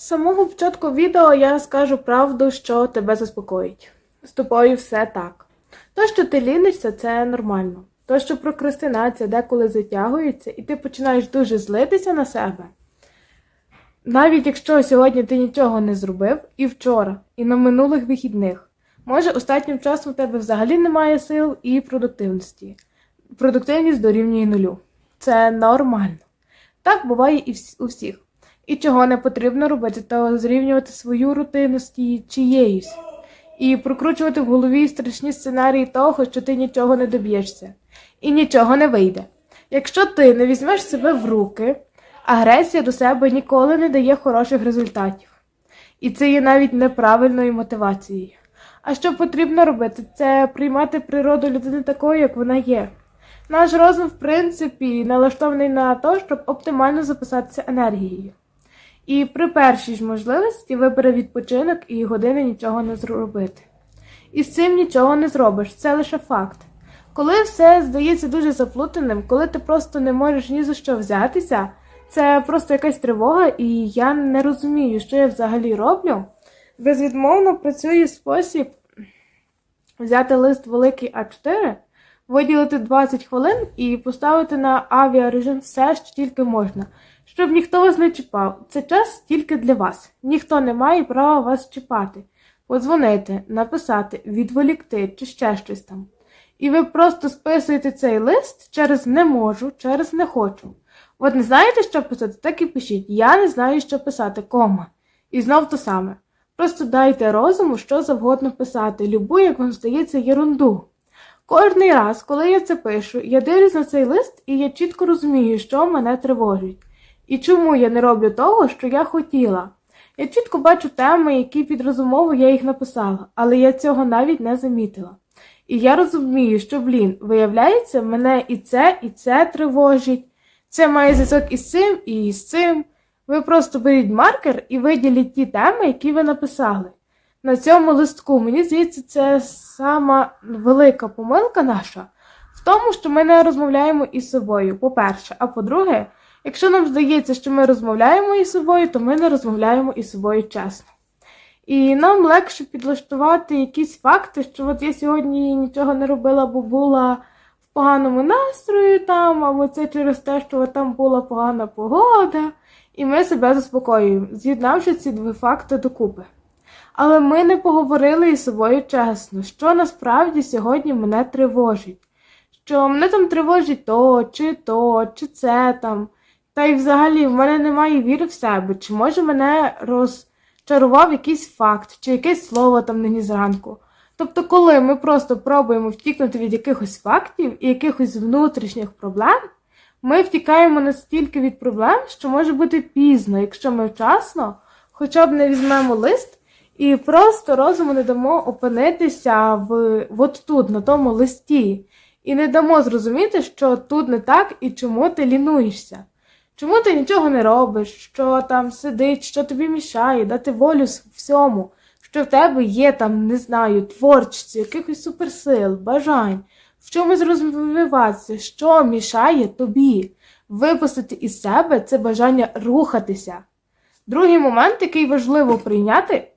З самого початку відео я скажу правду, що тебе заспокоїть. З тобою все так. То, що ти лінишся, це нормально. То, що прокрастинація деколи затягується, і ти починаєш дуже злитися на себе. Навіть якщо сьогодні ти нічого не зробив, і вчора, і на минулих вихідних, може останнім часом в тебе взагалі немає сил і продуктивності. Продуктивність дорівнює нулю. Це нормально. Так буває і у всіх. І чого не потрібно робити, то зрівнювати свою рутину з чиєюсь. І прокручувати в голові страшні сценарії того, що ти нічого не доб'єшся. І нічого не вийде. Якщо ти не візьмеш себе в руки, агресія до себе ніколи не дає хороших результатів. І це є навіть неправильною мотивацією. А що потрібно робити, це приймати природу людини такою, як вона є. Наш розум, в принципі, налаштований на те, щоб оптимально записатися енергією. І при першій ж можливості вибере відпочинок і години нічого не зробити. І з цим нічого не зробиш, це лише факт. Коли все здається дуже заплутаним, коли ти просто не можеш ні за що взятися, це просто якась тривога, і я не розумію, що я взагалі роблю. Безвідмовно працює спосіб взяти лист великий А4, виділити 20 хвилин і поставити на авіарежим все, що тільки можна, щоб ніхто вас не чіпав. Це час тільки для вас. Ніхто не має права вас чіпати, подзвонити, написати, відволікти чи ще щось там. І ви просто списуєте цей лист через не можу, через не хочу. От не знаєте, що писати, так і пишіть. Я не знаю, що писати, кома. І знов то саме. Просто дайте розуму, що завгодно писати, любу, як вам здається, єрунду. Кожний раз, коли я це пишу, я дивлюсь на цей лист і я чітко розумію, що мене тривожить. І чому я не роблю того, що я хотіла. Я чітко бачу теми, які під розумово я їх написала, але я цього навіть не замітила. І я розумію, що, блін, виявляється, мене і це, і це тривожить. Це має зв'язок із цим і з цим. Ви просто беріть маркер і виділіть ті теми, які ви написали. На цьому листку, мені здається, це сама велика помилка наша в тому, що ми не розмовляємо із собою, по-перше. А по-друге, якщо нам здається, що ми розмовляємо із собою, то ми не розмовляємо із собою чесно. І нам легше підлаштувати якісь факти, що от я сьогодні нічого не робила, бо була в поганому настрої там, або це через те, що от там була погана погода, і ми себе заспокоюємо, з'єднавши ці два факти докупи. Але ми не поговорили із собою чесно, що насправді сьогодні мене тривожить. Що мене там тривожить то, чи то, чи це там. Та й взагалі в мене немає віри в себе, чи може мене розчарував якийсь факт, чи якесь слово там нині зранку. Тобто, коли ми просто пробуємо втікнути від якихось фактів і якихось внутрішніх проблем, ми втікаємо настільки від проблем, що може бути пізно, якщо ми вчасно хоча б не візьмемо лист і просто розуму не дамо опинитися в от тут, на тому листі, і не дамо зрозуміти, що тут не так і чому ти лінуєшся. Чому ти нічого не робиш, що там сидить, що тобі мішає, дати волю всьому, що в тебе є там, не знаю, творчості, якихось суперсил, бажань, в чомусь розвиватися, що мішає тобі? Випустити із себе це бажання рухатися. Другий момент, який важливо прийняти,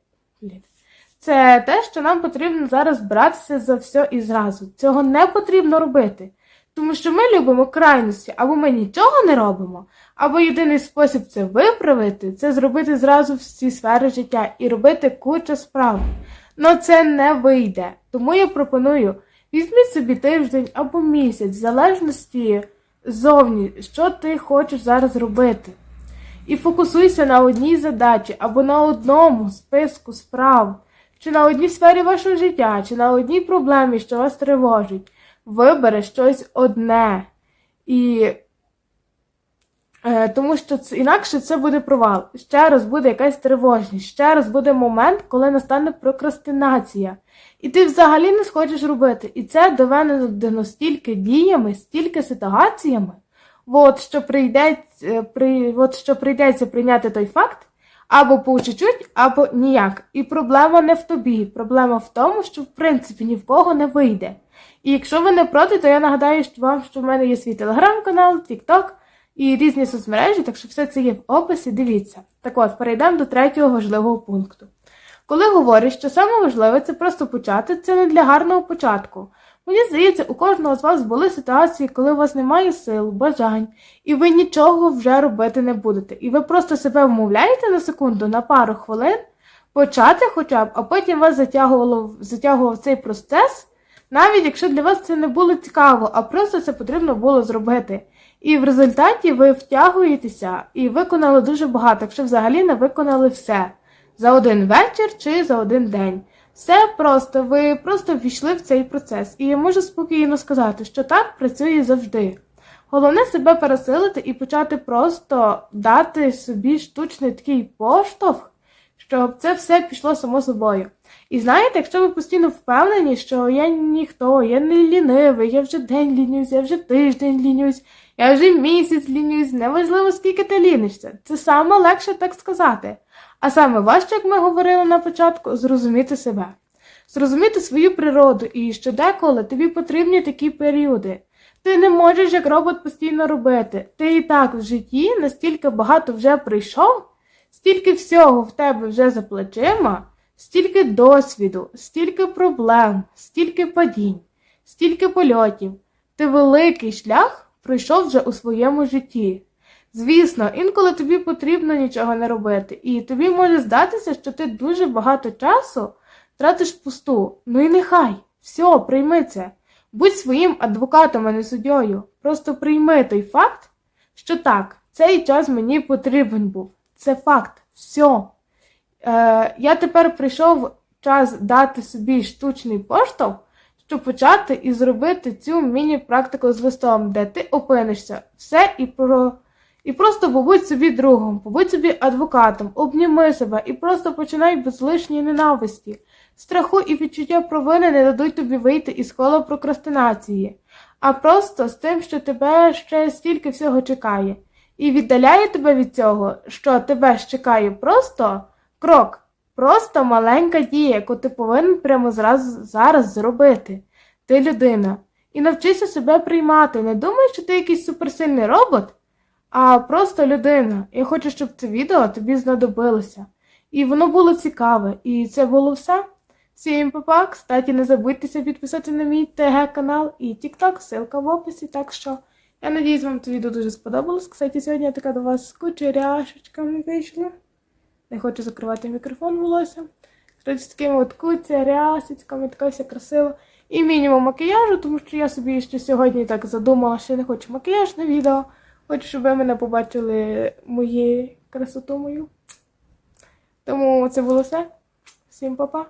це те, що нам потрібно зараз братися за все і зразу. Цього не потрібно робити. Тому що ми любимо крайності, або ми нічого не робимо, або єдиний спосіб це виправити, це зробити зразу всі сфери життя і робити кучу справ. Но це не вийде. Тому я пропоную візьміть собі тиждень або місяць, в залежності зовні, що ти хочеш зараз робити. І фокусуйся на одній задачі або на одному списку справ, чи на одній сфері вашого життя, чи на одній проблемі, що вас тривожить. Вибери щось одне. І е, тому що це, інакше це буде провал. Ще раз буде якась тривожність, ще раз буде момент, коли настане прокрастинація. І ти взагалі не схочеш робити. І це доведено стільки діями, стільки ситуаціями. От що прийдеться, при, от що прийдеться прийняти той факт, або по чуть-чуть, або ніяк. І проблема не в тобі. Проблема в тому, що в принципі ні в кого не вийде. І якщо ви не проти, то я нагадаю вам, що в мене є свій телеграм-канал, Тікток, і різні соцмережі, так що все це є в описі, дивіться. Так от, перейдемо до третього важливого пункту. Коли говорять, що саме важливе це просто почати, це не для гарного початку. Мені здається, у кожного з вас були ситуації, коли у вас немає сил, бажань, і ви нічого вже робити не будете. І ви просто себе вмовляєте на секунду, на пару хвилин, почати хоча б, а потім вас затягувало, затягував цей процес, навіть якщо для вас це не було цікаво, а просто це потрібно було зробити. І в результаті ви втягуєтеся і виконали дуже багато, якщо взагалі не виконали все за один вечір чи за один день. Все просто, ви просто ввійшли в цей процес. І я можу спокійно сказати, що так працює завжди. Головне себе пересилити і почати просто дати собі штучний такий поштовх, щоб це все пішло само собою. І знаєте, якщо ви постійно впевнені, що я ніхто, я не лінивий, я вже день лінююсь, я вже тиждень лінююсь, я вже місяць лінююсь, неважливо скільки ти лінишся. Це саме легше так сказати. А саме важче, як ми говорили на початку, зрозуміти себе, зрозуміти свою природу і що деколи тобі потрібні такі періоди. Ти не можеш як робот постійно робити. Ти і так в житті настільки багато вже прийшов, стільки всього в тебе вже за плечима, стільки досвіду, стільки проблем, стільки падінь, стільки польотів. Ти великий шлях пройшов вже у своєму житті. Звісно, інколи тобі потрібно нічого не робити, і тобі може здатися, що ти дуже багато часу тратиш впусту. Ну і нехай, все, прийми це. Будь своїм адвокатом, а не суддєю. Просто прийми той факт, що так, цей час мені потрібен був. Це факт. Все. Е, я тепер прийшов час дати собі штучний поштовх, щоб почати і зробити цю міні-практику з листом, де ти опинишся все і про. І просто побудь собі другом, побудь собі адвокатом, обніми себе і просто починай без лишньої ненависті. Страху і відчуття провини не дадуть тобі вийти із кола прокрастинації, а просто з тим, що тебе ще стільки всього чекає, і віддаляє тебе від цього, що тебе ж чекає просто крок, просто маленька дія, яку ти повинен прямо зразу зараз зробити. Ти людина. І навчися себе приймати. Не думай, що ти якийсь суперсильний робот а просто людина. Я хочу, щоб це відео тобі знадобилося. І воно було цікаве. І це було все. Всім папа, кстати, не забудьтеся підписати на мій ТГ канал і TikTok, ссылка в описі. Так що я надіюсь, вам це відео дуже сподобалось. Кстати, сьогодні я така до вас з кучеряшечками вийшла. Не хочу закривати мікрофон волосся. З такими от куцерясечками, така вся красива. І мінімум макіяжу, тому що я собі ще сьогодні так задумала, що я не хочу макіяж на відео. Хочу, щоб ви мене побачили мою красоту мою. Тому це було все. Всім па-па.